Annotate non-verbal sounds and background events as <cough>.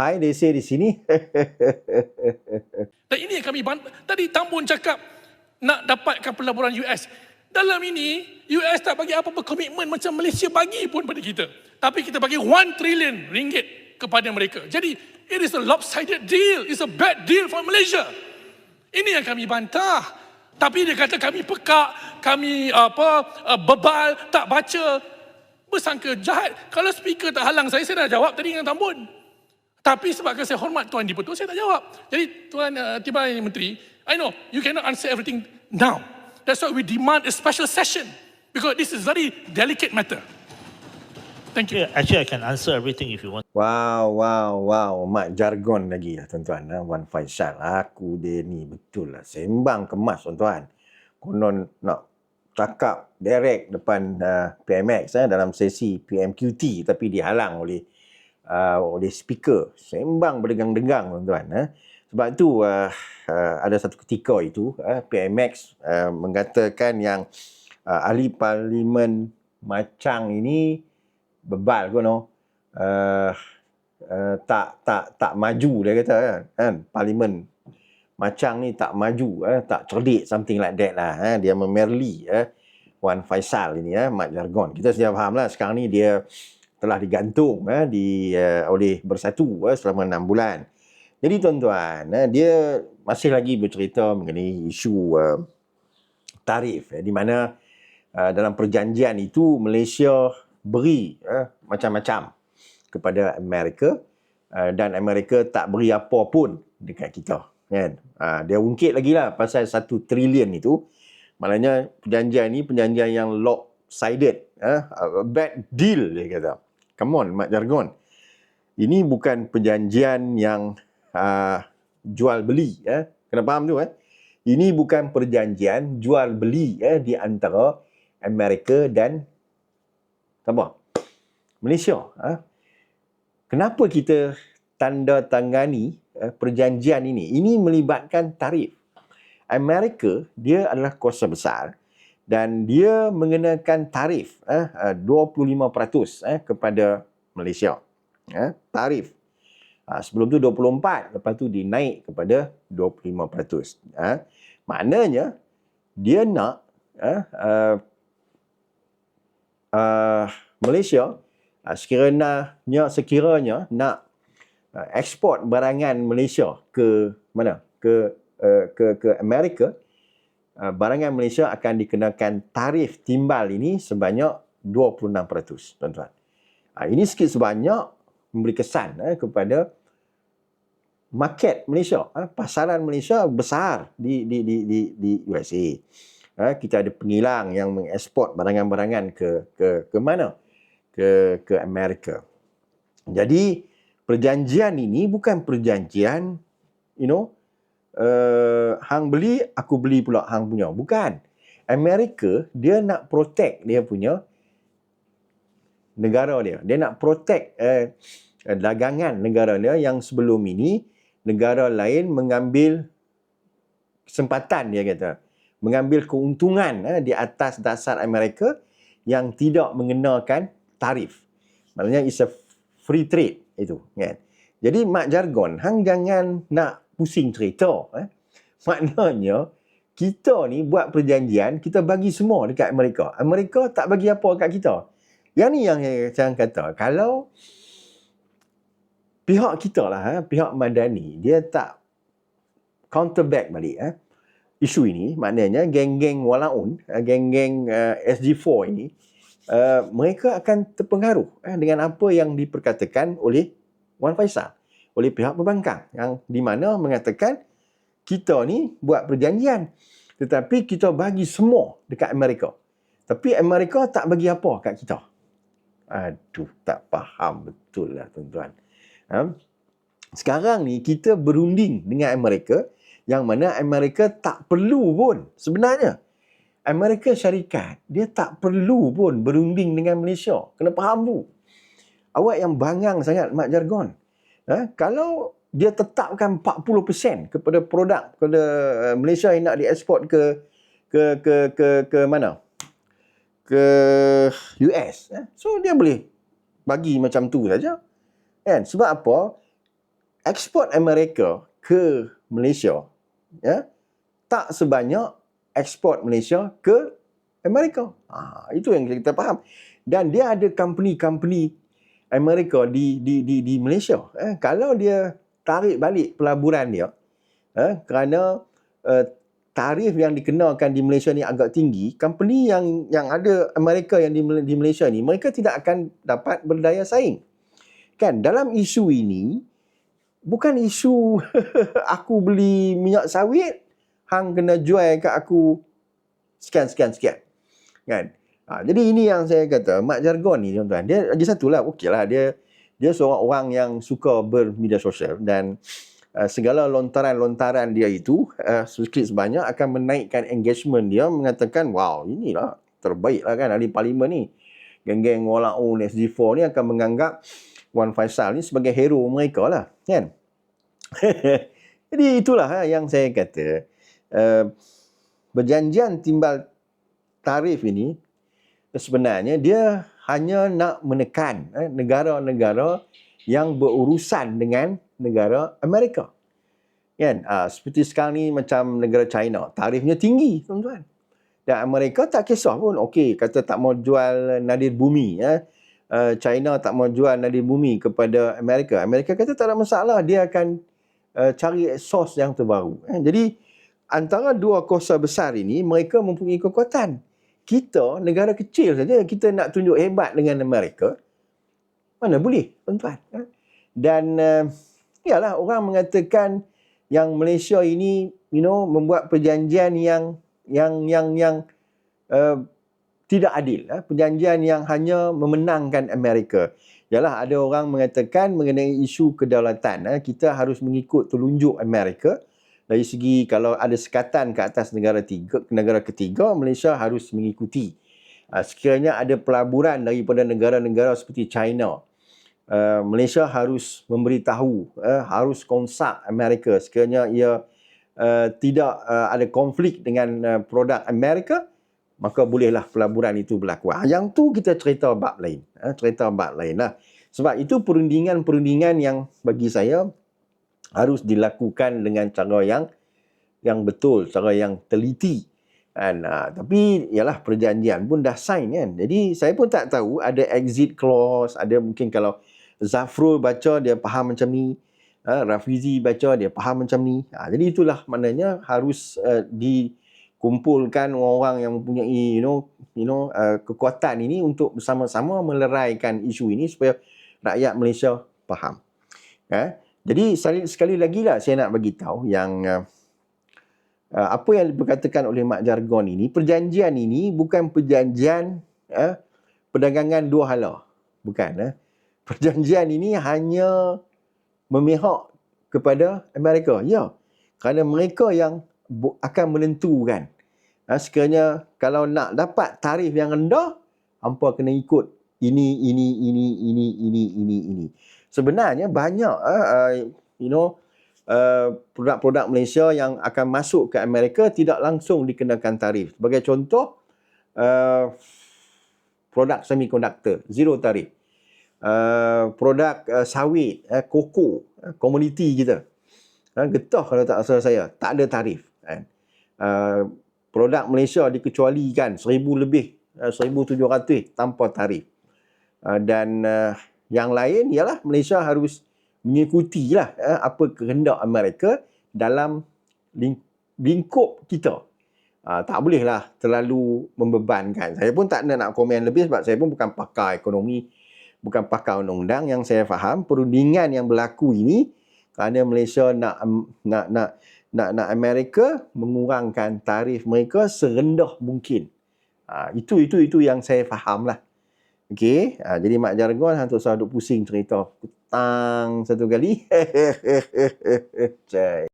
Hai, they say di sini. <laughs> Dan ini yang kami bant- Tadi Tambun cakap nak dapatkan pelaburan US. Dalam ini, US tak bagi apa-apa komitmen macam Malaysia bagi pun pada kita. Tapi kita bagi 1 trilion ringgit kepada mereka. Jadi, it is a lopsided deal. It's a bad deal for Malaysia. Ini yang kami bantah. Tapi dia kata kami pekak, kami apa uh, bebal, tak baca. Bersangka jahat. Kalau speaker tak halang saya, saya dah jawab tadi dengan Tambun. Tapi sebabkan saya hormat Tuan Dipertua, saya tak jawab. Jadi Tuan uh, Timbalan Menteri, I know you cannot answer everything now. That's why we demand a special session. Because this is very delicate matter. Thank you. Yeah, actually, I can answer everything if you want. Wow, wow, wow. Mak jargon lagi lah tuan-tuan. Ha? Wan Faisal. Aku dia ni betul lah. Sembang kemas tuan-tuan. Konon nak cakap direct depan uh, PMX eh, dalam sesi PMQT tapi dihalang oleh uh, oleh speaker. Sembang berdengang-dengang tuan-tuan. Eh. Sebab tu uh, uh, ada satu ketika itu uh, PMX uh, mengatakan yang uh, ahli parlimen Macang ini bebal kono uh, uh, tak tak tak maju dia kata kan, kan? parlimen macam ni tak maju eh tak cerdik something like that lah eh dia memerli eh Wan Faisal ini eh mak jargon kita sudah faham lah sekarang ni dia telah digantung eh di uh, oleh bersatu eh, selama enam bulan. Jadi tuan-tuan eh, dia masih lagi bercerita mengenai isu uh, tarif eh, di mana uh, dalam perjanjian itu Malaysia beri eh, macam-macam kepada Amerika uh, dan Amerika tak beri apa pun dekat kita kan? Uh, dia ungkit lagi lah pasal satu trilion itu. Maknanya perjanjian ni perjanjian yang lopsided eh, bad deal dia kata come on mak jargon ini bukan perjanjian yang uh, jual beli eh. kena faham tu eh ini bukan perjanjian jual beli eh, di antara Amerika dan apa? Malaysia. Ha? Kenapa kita tanda tangani eh, perjanjian ini? Ini melibatkan tarif. Amerika, dia adalah kuasa besar dan dia mengenakan tarif eh, 25% eh, kepada Malaysia. Eh, tarif. Ha, sebelum tu 24, lepas tu dinaik kepada 25%. Ha? Maknanya, dia nak eh, uh, uh, Malaysia uh, sekiranya sekiranya nak uh, ekspor barangan Malaysia ke mana ke uh, ke ke Amerika barangan Malaysia akan dikenakan tarif timbal ini sebanyak 26% tuan-tuan. Uh, ini sikit sebanyak memberi kesan uh, kepada market Malaysia, uh, pasaran Malaysia besar di di di di di USA. Uh, kita ada pengilang yang mengekspor barangan-barangan ke ke ke mana? ke ke Amerika. Jadi perjanjian ini bukan perjanjian you know uh, hang beli aku beli pula hang punya bukan. Amerika dia nak protect dia punya negara dia. Dia nak protect uh, dagangan negara dia yang sebelum ini negara lain mengambil kesempatan dia kata mengambil keuntungan uh, di atas dasar Amerika yang tidak mengenakan tarif. Maknanya it's a free trade itu kan. Jadi mak jargon hang jangan nak pusing cerita eh. Maknanya kita ni buat perjanjian kita bagi semua dekat Amerika. Amerika tak bagi apa kat kita. Yang ni yang saya kata kalau pihak kita lah eh, pihak Madani dia tak counter back balik eh isu ini maknanya geng-geng walaun eh, geng-geng uh, SG4 ini uh, mereka akan terpengaruh eh, dengan apa yang diperkatakan oleh Wan Faisal oleh pihak perbankan yang di mana mengatakan kita ni buat perjanjian tetapi kita bagi semua dekat Amerika tapi Amerika tak bagi apa kat kita aduh tak faham betul lah tuan-tuan ha? sekarang ni kita berunding dengan Amerika yang mana Amerika tak perlu pun sebenarnya Amerika Syarikat, dia tak perlu pun berunding dengan Malaysia. Kena faham tu. Awak yang bangang sangat, Mak Jargon. Ha? Kalau dia tetapkan 40% kepada produk kepada uh, Malaysia yang nak dieksport ke ke ke ke ke mana? Ke US. Eh? So dia boleh bagi macam tu saja. Kan? Sebab apa? ekspor Amerika ke Malaysia ya tak sebanyak ekspor Malaysia ke Amerika. Ha, itu yang kita faham. Dan dia ada company-company Amerika di di di di Malaysia. Eh, kalau dia tarik balik pelaburan dia eh, kerana eh, tarif yang dikenakan di Malaysia ni agak tinggi, company yang yang ada Amerika yang di, di Malaysia ni mereka tidak akan dapat berdaya saing. Kan dalam isu ini bukan isu <laughs> aku beli minyak sawit hang kena jual kat aku sekian sekian sekian. Kan? Ha, jadi ini yang saya kata, Mak Jargon ni tuan-tuan, dia lagi satu lah, okey lah, dia dia seorang orang yang suka bermedia sosial dan uh, segala lontaran-lontaran dia itu uh, sedikit sebanyak akan menaikkan engagement dia mengatakan, wow, inilah terbaik lah kan ahli parlimen ni. Geng-geng Walau SG4 ni akan menganggap Wan Faisal ni sebagai hero mereka lah, kan? <laughs> Jadi itulah ha, yang saya kata, uh, berjanjian timbal tarif ini sebenarnya dia hanya nak menekan eh, negara-negara yang berurusan dengan negara Amerika. Kan? Ah, seperti sekarang ni macam negara China, tarifnya tinggi, tuan-tuan. Dan Amerika tak kisah pun. Okey, kata tak mau jual nadir bumi. Eh. Uh, China tak mau jual nadir bumi kepada Amerika. Amerika kata tak ada masalah, dia akan uh, cari sos yang terbaru. Eh. Jadi, antara dua kuasa besar ini, mereka mempunyai kekuatan kita negara kecil saja kita nak tunjuk hebat dengan Amerika mana boleh tuan-tuan eh? dan uh, yalah orang mengatakan yang Malaysia ini you know membuat perjanjian yang yang yang yang uh, tidak adil eh? perjanjian yang hanya memenangkan Amerika yalah ada orang mengatakan mengenai isu kedaulatan eh? kita harus mengikut telunjuk Amerika dari segi kalau ada sekatan ke atas negara tiga negara ketiga Malaysia harus mengikuti uh, sekiranya ada pelaburan daripada negara-negara seperti China uh, Malaysia harus memberitahu uh, harus konsak Amerika sekiranya ia uh, tidak uh, ada konflik dengan uh, produk Amerika maka bolehlah pelaburan itu berlaku. Yang tu kita cerita bab lain. Cerita bab lain lah. Sebab itu perundingan-perundingan yang bagi saya harus dilakukan dengan cara yang yang betul, cara yang teliti. Kan? Ha, tapi ialah perjanjian pun dah sign kan. Jadi saya pun tak tahu ada exit clause, ada mungkin kalau Zafrul baca dia faham macam ni, ha, Rafizi baca dia faham macam ni. Ha, jadi itulah maknanya harus uh, dikumpulkan orang-orang yang mempunyai you know you know uh, kekuatan ini untuk bersama-sama meleraikan isu ini supaya rakyat Malaysia faham. Ha? Jadi sekali, lagi lah saya nak bagi tahu yang uh, uh, apa yang diperkatakan oleh Mak Jargon ini, perjanjian ini bukan perjanjian uh, perdagangan dua hala. Bukan. Uh. Perjanjian ini hanya memihak kepada Amerika. Ya. Kerana mereka yang akan menentukan. Uh, sekiranya kalau nak dapat tarif yang rendah, hampa kena ikut ini, ini, ini, ini, ini, ini, ini sebenarnya banyak uh, you know uh, produk-produk Malaysia yang akan masuk ke Amerika tidak langsung dikenakan tarif. Sebagai contoh uh, produk semiconductor zero tarif. Uh, produk uh, sawit, uh, koko, uh, komoditi kita. Uh, getah kalau tak asal saya, tak ada tarif. Kan? Uh, produk Malaysia dikecualikan seribu lebih, uh, 1,700 tanpa tarif. Uh, dan uh, yang lain ialah Malaysia harus mengikuti lah eh, apa kehendak Amerika dalam ling- lingkup kita. Uh, tak bolehlah terlalu membebankan. Saya pun tak nak komen lebih sebab saya pun bukan pakar ekonomi, bukan pakar undang-undang. Yang saya faham perundingan yang berlaku ini kerana Malaysia nak nak nak nak nak Amerika mengurangkan tarif mereka serendah mungkin. Uh, itu itu itu yang saya faham lah. Okey, ha, jadi mak jargon hantu saya duk pusing cerita petang satu kali. <laughs> Cai.